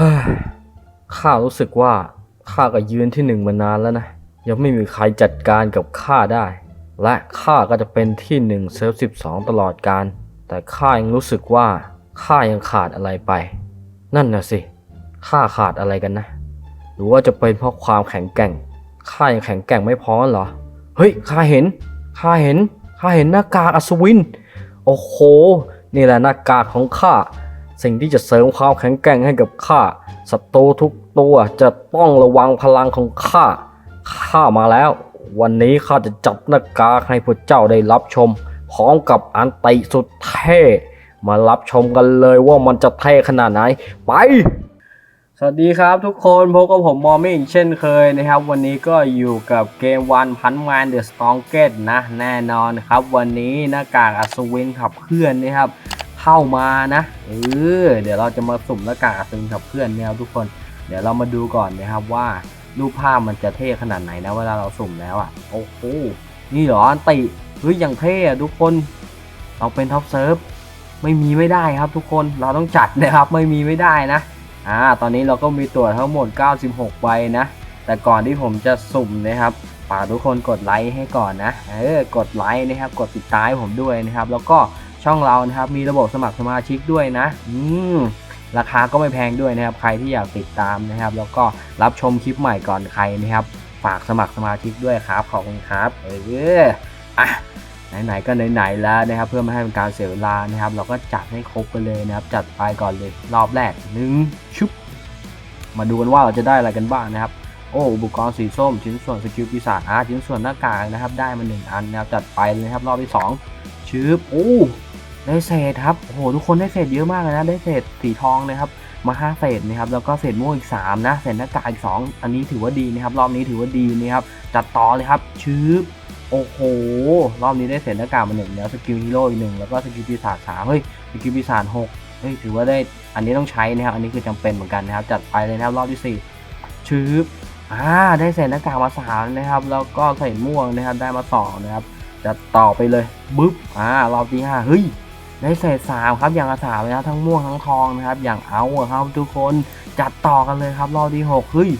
ฮ้ยข้ารู้สึกว่าข้าก็ยืนที่หนึ่งมานานแล้วนะ ยังไม่มีใครจัดการกับข้าได้ และข้าก็จะเป็นที่หนึ่งเซิร์ฟสิบสองตลอดการ แต่ข้ายังรู้สึกว่าข้ายังขาดอะไรไป นั่นน่ะสิข้าขาดอะไรกันนะ หรือว่าจะเป็นเพราะความแข็งแกร่งข้ายังแข็งแกร่งไม่พอเหรอ เฮ้ยข้าเห็นข้าเห็นข้าเห็นหน้ากากอัศวิน โอ้โห นี่แหละหน้ากากของข้า สิ่งที่จะเสริมความแข็งแกร่งให้กับข้าศัตรูทุกตัวจะต้องระวังพลังของข้าข้ามาแล้ว วันนี้ข้าจะจับหน้ากากให้พวกเจ้าได้รับชม พร้อมกับอันติสุดเท่มารับชมกันเลยว่ามันจะเท่ขนาดไหน ไป สวัสดีครับทุกคนพบกับผมมอมมี่อีกเช่นเคยนะครับ วันนี้ก็อยู่กับเกมวันพันแมนเดอะสตองเกตนะ แน่นอนครับ วันนี้หน้ากากอัศวินขับเคลื่อนนะครับ เข้ามานะเออเดี๋ยวเราจะมาสุ่มหน้ากากอัศวินขับเคลื่อนนะครับทุกคน เดี๋ยวเรามาดูก่อนนะครับว่ารูปภาพมันจะเท่ขนาดไหนนะเวลาเราสุ่มแล้วอะโอ้โหนี่เหรออันติเฮ้ยอย่างเท่อะทุกคน เราเป็นท็อปเซิร์ฟไม่มีไม่ได้ครับทุกคนเราต้องจัดนะครับไม่มีไม่ได้นะอ่าตอนนี้เราก็มีตัวทั้งหมด 96 ใบนะ แต่ก่อนที่ผมจะสุ่มนะครับฝากทุกคนกดไลค์ให้ก่อนนะเออกดไลค์นะครับกดติดตามให้ผมด้วยนะครับ แล้วก็ ช่องเรานะครับ มีระบบสมัครสมาชิกด้วยนะ อืมราคาก็ไม่แพงด้วยนะครับ ใครที่อยากติดตามนะครับ แล้วก็รับชมคลิปใหม่ก่อนใครนะครับ ฝากสมัครสมาชิกด้วยครับ ขอบคุณครับ เอออะไหนๆก็ไหนๆแล้วนะครับ เพื่อไม่ให้เป็นการเสียเวลานะครับ เราก็จัดให้ครบไปเลยนะครับ จัดไปก่อนเลยรอบแรกหนึ่งชุบมาดูกันว่าเราจะได้อะไรกันบ้างนะครับ โอ้อุปกรณ์สีส้มชิ้นส่วนสกิลปีศาจอาชิ้นส่วนหน้ากากนะครับ ได้มาหนึ่งอันนะครับจัดไปเลยนะครับรอบที่สอง ชืบโอ้ได้เศษครับโอ้โหทุกคนได้เศษเยอะมากเลยนะได้เศษสีทองนะครับมาห้าเศษนะครับแล้วก็เศษม่วงอีกสามนะเศษหน้ากากอีกสองอันนี้ถือว่าดีนะครับรอบนี้ถือว่าดีนะครับจัดต่อเลยครับชืบโอ้โห รอบนี้ได้เศษหน้ากากมาหนึ่งแล้วสกิลฮีโร่อีกหนึ่งแล้วก็สกิลปีศาจสามเฮ้ยสกิลปีศาจหกเฮ้ยถือว่าได้อันนี้ต้องใช้นะครับอันนี้คือจำเป็นเหมือนกันนะครับจัดไปเลยนะครับรอบที่สี่ชืบอ่าได้เศษหน้ากากมาสามนะครับแล้วก็เศษม่วงนะครับได้มาสองนะครับ จัดต่อไปเลยบึ๊บอ่ารอบที่ห้าเฮ้ยได้เศษสามครับอย่างละสามนะทั้งม่วงทั้งทองนะครับอย่างเอาครับทุกคนจัดต่อกันเลยครับรอบที่หกเฮ้ย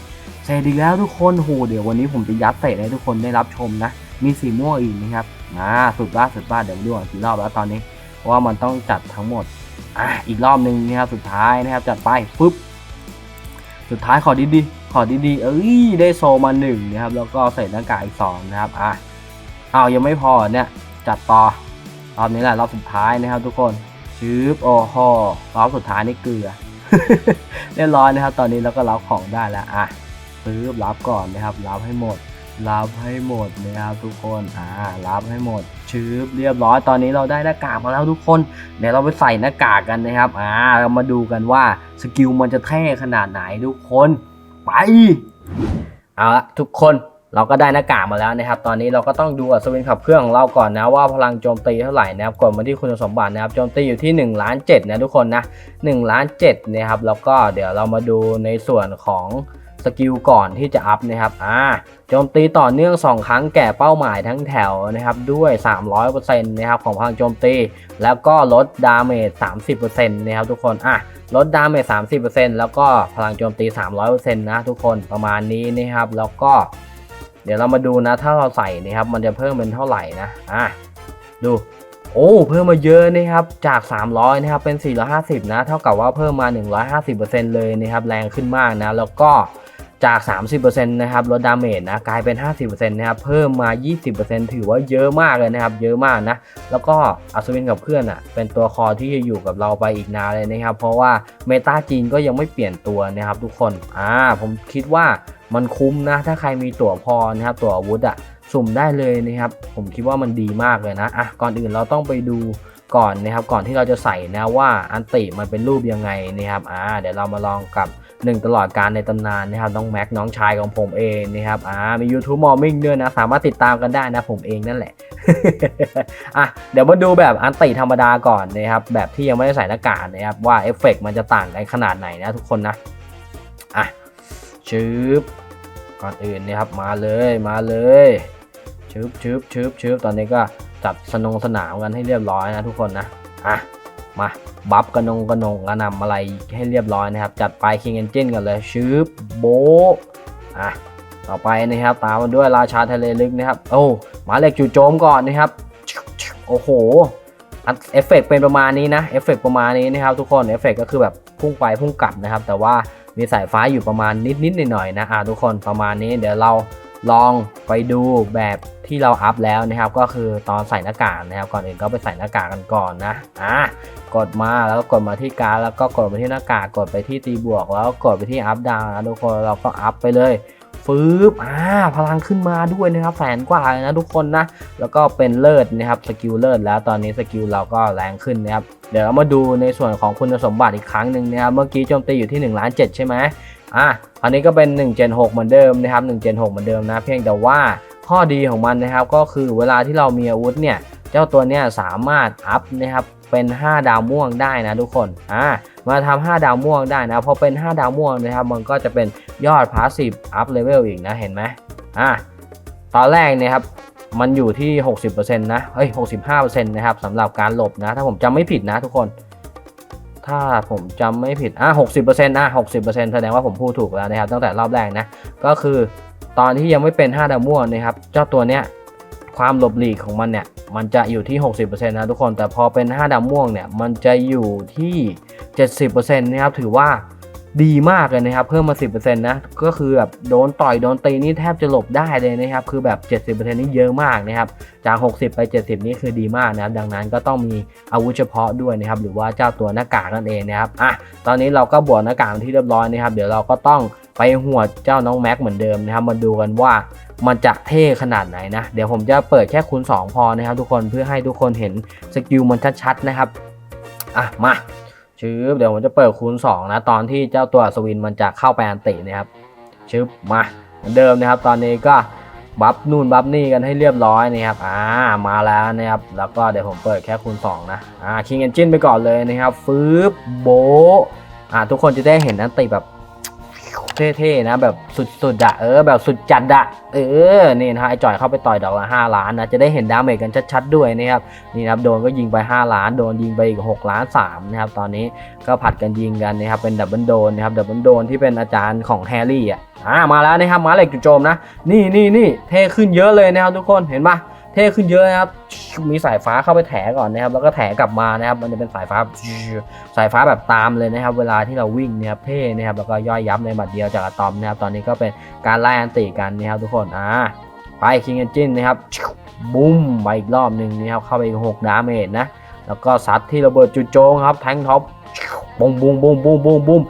เศษอีกแล้วทุกคนโหเดี๋ยววันนี้ผมจะยัดเศษให้ทุกคนได้รับชมนะ มีสีม่วงอีกนะครับอ่าสุดบ้าสุดบ้าเดี๋ยวดูกี่รอบแล้วตอนนี้เพราะว่ามันต้องจัดทั้งหมดอะอีกรอบหนึ่งนะครับสุดท้ายนะครับจัดไปปุ๊บสุดท้ายขอดีๆขอดีๆเอ้ยได้โซมาหนึ่งนะครับแล้วก็ใส่หน้ากากอีกสองนะครับอะ อ้าวยังไม่พอเนี่ยจัดต่อรอบนี้แหละรอบสุดท้ายนะครับ ทุกคนชืบโอ้โหรอบสุดท้ายนี่เกลือเรียบร้อยนะครับ ตอนนี้เราก็รับของได้แล้วอะซื้อรับก่อนนะครับรับให้หมดรับให้หมดนะครับทุกคนอ่ารับให้หมดชืบเรียบร้อยตอนนี้เราได้หน้ากากมาแล้วทุกคน เดี๋ยวเราไปใส่หน้ากากกันนะครับอ่าเรามาดูกันว่าสกิลมันจะเท่ขนาดไหนทุกคนไปเอาละทุกคน เราก็ได้หน้ากากมาแล้วนะครับ ตอนนี้เราก็ต้องดูอัศวินขับเครื่องของเราก่อนนะว่าพลังโจมตีเท่าไหร่นะครับกดมาที่คุณสมบัตินะครับโจมตีอยู่ที่1ล้าน7นะทุกคนนะ1ล้าน7นะครับแล้วก็เดี๋ยวเรามาดูในส่วนของสกิลก่อนที่จะอัพนะครับอ่าโจมตีต่อเนื่อง 2 ครั้งแก่เป้าหมายทั้งแถวนะครับด้วย 300%นะครับของพลังโจมตี แล้วก็ลดดาเมจ 30%นะครับทุกคนอะลดดาเมจ 30%แล้วก็พลังโจมตี 300%นะทุกคนประมาณนี้นะครับแล้วก็ เดี๋ยวเรามาดูนะ ถ้าเราใส่นะครับ มันจะเพิ่มเป็นเท่าไหร่นะ อะ ดู โอ้ เพิ่มมาเยอะนะครับ จาก 300 นะครับ เป็น 450 นะ เท่ากับว่าเพิ่มมา 150%เลยนะครับ แรงขึ้นมากนะ แล้วก็ จาก 30%นะครับลดดาเมจนะกลายเป็น 50%นะครับเพิ่มมา 20%ถือว่าเยอะมากเลยนะครับ เยอะมากนะ แล้วก็อัศวินกับเพื่อนอะเป็นตัวคอที่จะอยู่กับเราไปอีกนานเลยนะครับ เพราะว่าเมตาจีนก็ยังไม่เปลี่ยนตัวนะครับทุกคนอ่าผมคิดว่ามันคุ้มนะ ถ้าใครมีตั๋วพอนะครับตั๋วอาวุธอะสุ่มได้เลยนะครับ ผมคิดว่ามันดีมากเลยนะอะก่อนอื่นเราต้องไปดู ก่อนนะครับก่อนที่เราจะใส่นะว่าอันติมันเป็นรูปยังไงนะครับอ่าเดี๋ยวเรามาลองกับหนึ่งตลอดการในตำนานนะครับน้องแม็กน้องชายของผมเองนะครับอ่ามี YouTube m o r m i n g ด้วยนะสามารถติดตามกันได้นะผมเองนั่นแหละอะเดี๋ยวมาดูแบบอันติธรรมดาก่อนนะครับแบบที่ยังไม่ได้ใส่หน้ากากนะครับว่าเอฟเฟกต์มันจะต่างกันขนาดไหนนะทุกคนนะอะชืบก่อนอื่นนะครับมาเลยมาเลยชืบชืบชืบชืบตอนนี้ก็ จัดสนงสนามกันให้เรียบร้อยนะทุกคนนะอะมาบัฟกระนงกระนงกระนำอะไรให้เรียบร้อยนะครับ จัดไป King Engine กันเลยชืบโบอะต่อไปนะครับ ตามมาด้วยราชาทะเลลึกนะครับ โอ้หมาเหล็กจู่โจมก่อนนะครับ โอ้โหเอฟเฟกต์เป็นประมาณนี้นะเอฟเฟกต์ประมาณนี้นะครับ ทุกคนเอฟเฟกต์ก็คือแบบพุ่งไปพุ่งกลับนะครับ แต่ว่ามีสายฟ้าอยู่ประมาณนิดๆหน่อยๆนะอะทุกคนประมาณนี้เดี๋ยวเราลองไปดูแบบ ที่เราอัพแล้วนะครับ ก็คือตอนใส่หน้ากากนะครับ ก่อนอื่นก็ไปใส่หน้ากากกันก่อนนะอะกดมาแล้วก็กดมาที่การแล้วก็กดไปที่หน้ากากกดไปที่ตีบวก แล้วก็กดไปที่อัพดาวนะทุกคนเราก็อัพไปเลยฟืบอ่าพลังขึ้นมาด้วยนะครับแสนกว่าเลยนะทุกคนนะ แล้วก็เป็นเลิศนะครับสกิลเลิศแล้วตอนนี้สกิลเราก็แรงขึ้นนะครับ เดี๋ยวเรามาดูในส่วนของคุณสมบัติอีกครั้งหนึ่งนะครับ เมื่อกี้โจมตีอยู่ที่1ล้าน7ใช่ไหมอะอันนี้ก็เป็น1 Gen 6เหมือนเดิมนะครับ1 Gen 6เหมือนเดิมนะ เพียงแต่ว่า ข้อดีของมันนะครับก็คือเวลาที่เรามีอาวุธเนี่ยเจ้าตัวเนี้ยสามารถอัพนะครับเป็น 5 ดาวม่วงได้นะทุกคนอ่ามาทำ5ดาวม่วงได้นะพอเป็น 5 ดาวม่วงนะครับมันก็จะเป็นยอดพาสซีฟอัพเลเวลอีกนะเห็นไหมอ่าตอนแรกเนี่ยครับมันอยู่ที่ 60%นะเฮ้ย65%นะครับสำหรับการหลบนะ ถ้าผมจำไม่ผิดนะทุกคน ถ้าผมจำไม่ผิดอะ60%อะ60%แสดงว่าผมพูดถูกแล้วนะครับตั้งแต่รอบแรกนะก็คือ ตอนที่ยังไม่เป็น 5 ดาวม่วงนะครับ เจ้าตัวเนี้ยความหลบหลีกของมันเนี่ย มันจะอยู่ที่ 60%นะทุกคน แต่พอเป็น 5 ดาวม่วงเนี่ย มันจะอยู่ที่ 70%นะครับ ถือว่าดีมากเลยนะครับ เพิ่มมา 10%นะ ก็คือแบบโดนต่อยโดนตีนี่แทบจะหลบได้เลยนะครับ คือแบบ 70%นี่เยอะมากนะครับ จาก 60 ไป 70 นี่คือดีมากนะครับ ดังนั้นก็ต้องมีอาวุธเฉพาะด้วยนะครับ หรือว่าเจ้าตัวหน้ากากนั่นเองนะครับ อะ ตอนนี้เราก็บวกหน้ากากที่เรียบร้อยนะครับ เดี๋ยวเราก็ต้อง ไปหัวเจ้าน้องแม็กเหมือนเดิมนะครับ มาดูกันว่ามันจะเท่ขนาดไหนนะ เดี๋ยวผมจะเปิดแค่คูณ2 พอนะครับ ทุกคนเพื่อให้ทุกคนเห็นสกิลมันชัดๆนะครับ อะ มาชืบเดี๋ยวผมจะเปิดคูณ2นะตอนที่เจ้าตัวอัศวินมันจะเข้าไปอันตินะครับชืบมาเหมือนเดิมนะครับ ตอนนี้ก็บัฟนู่นบัฟนี่กันให้เรียบร้อยนะครับอ่ามาแล้วนะครับ แล้วก็เดี๋ยวผมเปิดแค่คูณ2นะอ่าคิงเอนจินไปก่อนเลยนะครับฟืบโบอ่าทุกคนจะได้เห็นอันติแบบ เท่ๆนะแบบสุดๆอะเออแบบสุดจัดอะเออนี่นะฮะไอจ่อยเข้าไปต่อยดอกละ5ล้านนะจะได้เห็นดาเมจกันชัดๆด้วยนะครับนี่นะครับโดนก็ยิงไป 5 ล้าน โดนยิงไปอีก6ล้าน3นะครับตอนนี้ก็ผัดกันยิงกันนะครับเป็นดับเบิลโดนนะครับดับเบิลโดนที่เป็นอาจารย์ของแฮร์รี่อะอ่ามาแล้วนะครับมาเหล็กจุดโจมนะ นี่นี่นี่เท่ขึ้นเยอะเลยนะครับทุกคนเห็นปะ ท่ขึ้นเยอะนะครับ มีสายฟ้าเข้าไปแถก่อนนะครับ แล้วก็แถกลับมานะครับ มันจะเป็นสายฟ้าสายฟ้าแบบตามเลยนะครับ เวลาที่เราวิ่งนะครับ เท่นะครับ แล้วก็ย่อยยับในบัดเดียวจากอะตอมนะครับ ตอนนี้ก็เป็นการไล่อันติกันนะครับทุกคน อ่า ไปคิงเอนจินนะครับบุ้มไปอีกรอบหนึ่งนะครับ เข้าไปอีกหกดาเมจนะ แล้วก็ซัดที่ระเบิดจุดโจงครับ แทงท็อปบุ้มบุ้มบุ้มบุ้มบุ้มบุ้ม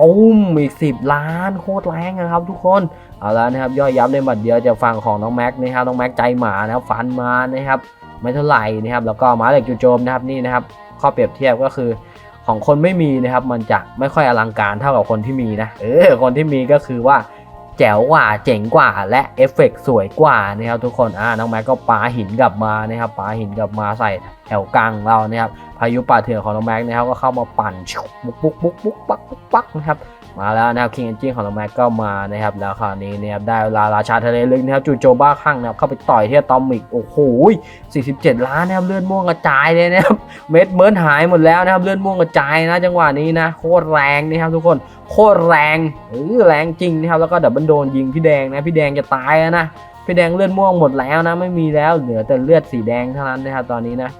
ปุ้มอีกสิบล้านโคตรแรงนะครับทุกคนเอาล้วนะครับย่อยยับในบัดเดียวจากฝั่งของน้องแม็กนะครับน้องแม็กใจหมานะครับฟันมานะครับไม่เท่าไหร่นะครับแล้วก็หมาเหล็กจูโจมนะครับนี่นะครับข้อเปรียบเทียบก็คือของคนไม่มีนะครับมันจะไม่ค่อยอลังการเท่ากับคนที่มีนะเออคนที่มีก็คือว่าแจ๋วกว่าเจ๋งกว่าและเอฟเฟกต์สวยกว่านะครับทุกคนอ่าน้องแม็กก็ปาหินกลับมานะครับปาหินกลับมาใส่ แถวกลางเรานะครับพายุป่าเถื่อนของน้องแม็กนะครับก็เข้ามาปั่นปุ๊กปุ๊กปุ๊กปุ๊กปักปุ๊กปักนะครับมาแล้วนะครับคิงเอนจินของเราแม็กก็มานะครับแล้วคราวนี้นะครับได้ลาราชาทะเลลึกนะครับจูโจบ้าข้างนะครับเข้าไปต่อยที่อะตอมิกโอ้โห47 ล้านนะครับเลือดม่วงกระจายเลยนะครับเม็ดเมิร์นหายหมดแล้วนะครับเลือดม่วงกระจายนะจังหวะนี้นะโคตรแรงนะครับทุกคนโคตรแรงเออแรงจริงนะครับแล้วก็ดับเบิลโดนยิงพี่แดงนะพี่แดงจะตายแล้วนะพี่แดงเลือดม่วงหมดแล้วนะไม่มีแล้วเหลือแต่เลือดสีแดงเท่านั้นนะครับตอนนี้นะ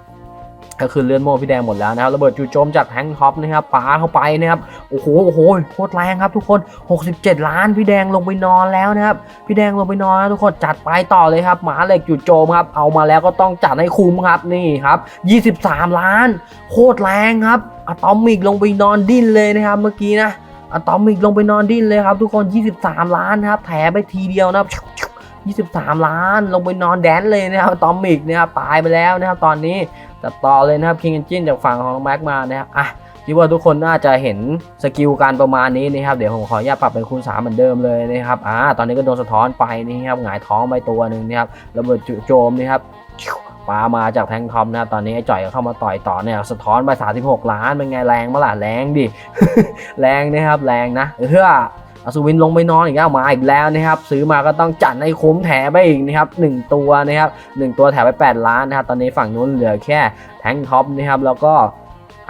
ก็คือเลือดโม่พี่แดงหมดแล้วนะครับระเบิดจู่โจมจากแทงท็อปนะครับปาเข้าไปนะครับโอ้โหโอ้โหโคตรแรงครับทุกคน 67 ล้านพี่แดงลงไปนอนแล้วนะครับพี่แดงลงไปนอนแล้วทุกคนจัดไปต่อเลยครับหมาเหล็กจู่โจมครับเอามาแล้วก็ต้องจัดให้คุ้มครับนี่ครับ 23 ล้าน โคตรแรงครับอะตอมิกลงไปนอนดิ้นเลยนะครับเมื่อกี้นะอะตอมิกลงไปนอนดิ้นเลยครับทุกคน 23 ล้านนะครับแถไปทีเดียวนะครับ 23 ล้าน ลงไปนอนแดนเลยนะครับตอมิกนะครับตายไปแล้วนะครับตอนนี้ตัดต่อเลยนะครับ King Engine จากฝั่งของแม็กมานะครับอะคิดว่าทุกคนน่าจะเห็นสกิลการประมาณนี้นะครับเดี๋ยวผมขออนุญาตปรับเป็นคูณ3เหมือนเดิมเลยนะครับอ่าตอนนี้ก็โดนสะท้อนไปนี่ครับหงายท้องไปตัวหนึ่งนะครับระเบิดจุโจมนะครับปามาจากแทงทอมนะครับตอนนี้ไอ้จ่อยก็เข้ามาต่อยต่อเนี่ยสะท้อนไป36 ล้านเป็นไงแรงมาล่ะแรงดิแรงนะครับแรงนะเออ อัศวินลงไปนอนอีกแล้วมาอีกแล้วนะครับ ซื้อมาก็ต้องจัดให้คุ้มแถไปอีกนะครับหนึ่งตัวนะครับหนึ่งตัวแถไป 8 ล้านนะครับ ตอนนี้ฝั่งนู้นเหลือแค่แทงท็อปนะครับแล้วก็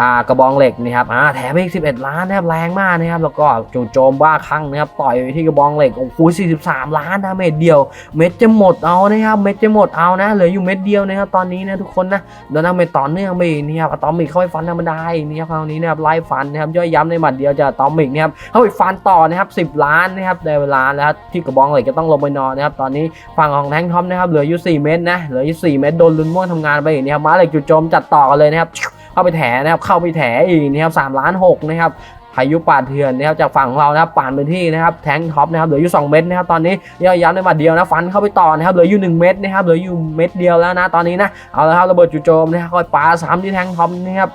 ากระบองเหล็กนะครับอ่าแถมอีก 11 ล้านนะครับแรงมากนะครับแล้วก็จู่โจมบ้าคลั่งนะครับต่อยที่กระบองเหล็กโอ้โห43 ล้านนะเม็ดเดียว เม็ดจะหมดเอานะครับเม็ดจะหมดเอานะเหลืออยู่เม็ดเดียวนะครับตอนนี้นะทุกคนนะโดนน้ำเม็ดต่อเนื่องไปอีกนะครับอะตอมิกเข้าไปฟันธรรมดาอีกนะครับคราวนี้นะครับไล่ฟันนะครับย่อยย้ำในหมัดเดียวจะอะตอมิกนะครับเข้าไปฟันต่อนะครับ10 ล้านนะครับได้เวลาแล้วที่กระบองเหล็กก็ต้องลงไปนอนนะครับตอนนี้ฝั่งของแทงทอมนะครับเหลืออยู่4เม็ดนะเหลืออยู่4เม็ดโดนลุนม่วงทำงานไปอีกนะครับมาเหล็กจู่โจมจัดต่อกันเลยนะครับ เข้าไปแถนะครับเข้าไปแถอีกนะครับสามล้านหกนะครับพายุป่าเถื่อนนะครับจากฝั่งของเรานะครับป่านไปที่นะครับแทงท็อปนะครับเหลืออยู่ 2 เม็ดนะครับตอนนี้ย่อยย้ำในบัดเดียวนะฟันเข้าไปต่อนะครับเหลืออยู่ 1 เม็ดนะครับเหลืออยู่เม็ดเดียวแล้วนะตอนนี้นะเอาละครับระเบิดจู่โจมนะครับคอยปาซ้ำที่แทงท็อปนะครับ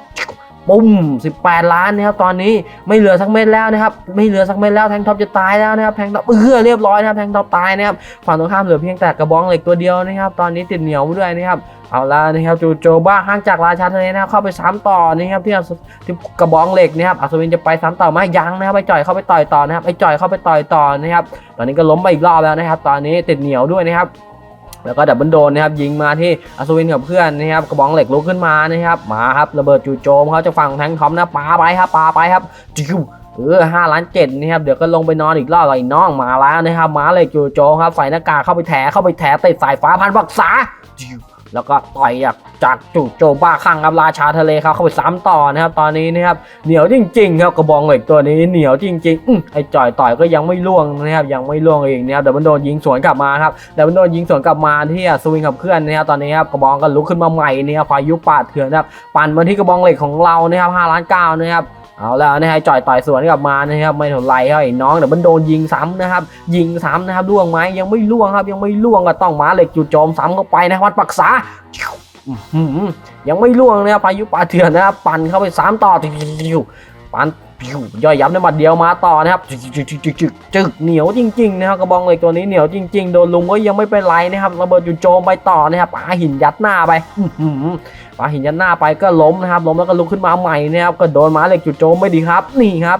ปุ้ม 18 ล้านนะครับตอนนี้ไม่เหลือสักเม็ดแล้วนะครับไม่เหลือสักเม็ดแล้วแทงท็อปจะตายแล้วนะครับแทงท็อปเออเรียบร้อยนะครับแทงท็อปตายนะครับฝั่งตรงข้ามเหลือเพียงแต่กระบองเหล็กตัวเดียวนะครับ ตอนนี้ติดเหนียวด้วยนะครับเอาละนะครับจูโจบ้าข้างจากราชาทะเลนะครับเข้าไปซ้ำต่อนะครับที่ที่กระบองเหล็กนะครับอัศวินจะไปซ้ำต่อไหมยังนะครับไอจ่อยเข้าไปต่อยต่อนะครับไอจ่อยเข้าไปต่อยต่อนะครับตอนนี้ก็ล้มไปอีกรอบแล้วนะครับ ตอนนี้ติดเหนียวด้วยนะครับ แล้วก็ดับเบิลโดนนะครับยิงมาที่อัศวินกับเพื่อนนะครับกระบองเหล็กลุกขึ้นมานะครับมาครับระเบิดจู่โจมเขาจะฝั่งแทงทอมนะปาไปครับปาไปครับจิ้วเออห้าล้านเจ็ดนะครับเดี๋ยวก็ลงไปนอนอีกรอบไอ้น้องมาแล้วนะครับมาเหล็กจู่โจมครับใส่หน้ากากเข้าไปแถเข้าไปแถติดสายฟ้าพันบักษาจิ้ว แล้วก็ต่อยจากจากจู่โจมบ้าคลั่งครับราชาทะเลครับเข้าไปซ้ำต่อนะครับ ตอนนี้นะครับเหนียวจริง ๆ ครับกระบองเหล็กตัวนี้เหนียวจริงๆอไอ้จ่อยต่อยก็ยังไม่ล่วงนะครับยังไม่ล่วงอีกนะครับเดี๋ยวมันโดนยิงสวนกลับมาครับเดี๋ยวมันโดนยิงสวนกลับมาที่อัศวินขับเคลื่อนนะครับตอนนี้ครับกระบองก็ลุกขึ้นมาใหม่เนะครับพายุป่าดเถื่อนนะครับปั่นมาที่กระบองเหล็กของเรานะครับ5ล้านเก้านะครับ เอาแล้วนะฮะจ่อยต่อยสวนกลับมานะครับไม่ถอยไรครับไอ้น้องเดี๋ยวมันโดนยิงซ้ำนะครับ ยิงซ้ำนะครับล่วงไหมยังไม่ล่วงครับ ยังไม่ล่วงก็ต้องมาเหล็กจุดโจมซ้ำเข้าไปนะวัดปักษายังไม่ล่วงนะครับพายุปลาเถื่อนนะครับปั่นเข้าไปซ้ำต่อปั่น ปิวย่อยย้ำในหมัดเดียวมาต่อนะครับจึกจึกจึกจึกเหนียวจริงๆนะครับกระบองเหล็กตัวนี้เหนียวจริง ๆ โดนลุงก็ยังไม่เป็นไรนะครับระเบิดจู่โจมไปต่อนะครับปาหินยัดหน้าไปปาหินยัดหน้าไปก็ล้มนะครับล้มแล้วก็ลุกขึ้นมาใหม่นะครับก็โดนม้าเหล็กจู่โจมไม่ดีครับ นี่ครับ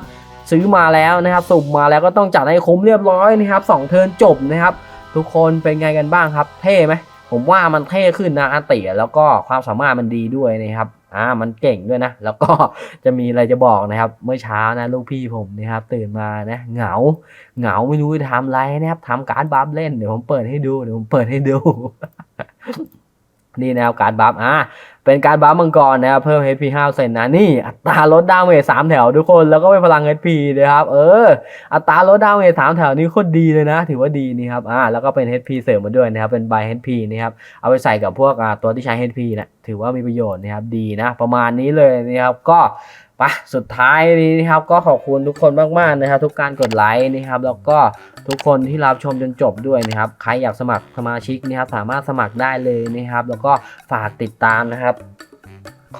ซื้อมาแล้วนะครับสุ่มมาแล้วก็ต้องจัดให้คุ้มเรียบร้อยนะครับสองเทิร์นจบนะครับ ทุกคนเป็นไงกันบ้างครับ เท่ไหมผมว่ามันเท่ขึ้นนะอาติแล้วก็ความสามารถมันดีด้วยนะครับ อ่ามันเก่งด้วยนะ แล้วก็จะมีอะไรจะบอกนะครับ เมื่อเช้านะลูกพี่ผมนะครับตื่นมานะเหงา เหงาไม่รู้จะทำอะไรนะครับทำการบ้าเล่นเดี๋ยวผมเปิดให้ดูเดี๋ยวผมเปิดให้ดู นี่นะครับการบัฟอ่าเป็นการบัฟมังกรนะครับเพิ่ม HP 5เซนนะนี่อัตราลดดาเมจ3แถวทุกคนแล้วก็เป็นพลัง HP นะครับ เออ อัตราลดดาเมจ3แถวนี้โคตรดีเลยนะ ถือว่าดีนี่ครับอ่าแล้วก็เป็น HP เสริมมาด้วยนะครับเป็นใบ HP นะครับเอาไปใส่กับพวกอ่าตัวที่ใช้ HP นะถือว่ามีประโยชน์นะครับดีนะ ประมาณนี้เลยนะครับก็ ปะสุดท้ายนี้นะครับก็ขอบคุณทุกคนมากๆนะครับ ทุกการกดไลค์นะครับ แล้วก็ทุกคนที่รับชมจนจบด้วยนะครับ ใครอยากสมัครสมาชิกนะครับ สามารถสมัครได้เลยนะครับ แล้วก็ฝากติดตามนะครับ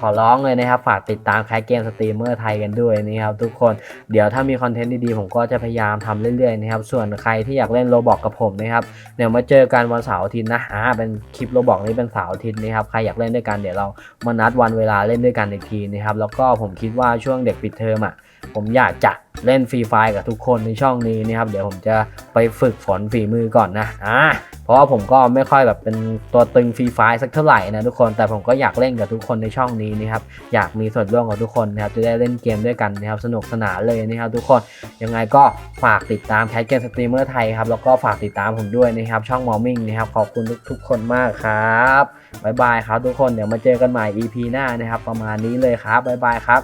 ขอร้องเลยนะครับ ฝากติดตามแคสเกมสตรีมเมอร์ไทยกันด้วยนะครับทุกคนเดี๋ยวถ้ามีคอนเทนต์ดีๆ ผมก็จะพยายามทำเรื่อยๆนะครับ ส่วนใครที่อยากเล่นโรบอกกับผมนะครับเดี๋ยวมาเจอกันวันเสาร์อาทิตย์นะอ่าเป็นคลิปโรบอกนี้เป็นเสาร์อาทิตย์นะครับใครอยากเล่นด้วยกันเดี๋ยวเรามานัดวันเวลาเล่นด้วยกันอีกทีนะครับแล้วก็ผมคิดว่าช่วงเด็กปิดเทอมอะผมอยากจะเล่นฟรีไฟล์กับทุกคนในช่องนี้นะครับเดี๋ยวผมจะไปฝึกฝนฝีมือก่อนนะอ่า เพราะว่าผมก็ไม่ค่อยแบบเป็นตัวตึงฟรีไฟสักเท่าไหร่นะทุกคน แต่ผมก็อยากเล่นกับทุกคนในช่องนี้นะครับ อยากมีส่วนร่วมกับทุกคนนะครับ จะได้เล่นเกมด้วยกันนะครับ สนุกสนานเลยนะครับทุกคน ยังไงก็ฝากติดตามแคสเกมสตรีมเมอร์ไทยครับ แล้วก็ฝากติดตามผมด้วยนะครับ ช่องมอมมิงนะครับ ขอบคุณทุกๆคนมากครับบ๊ายบายครับทุกคน เดี๋ยวมาเจอกันใหม่ EP หน้านะครับ ประมาณนี้เลยครับบ๊ายบายครับ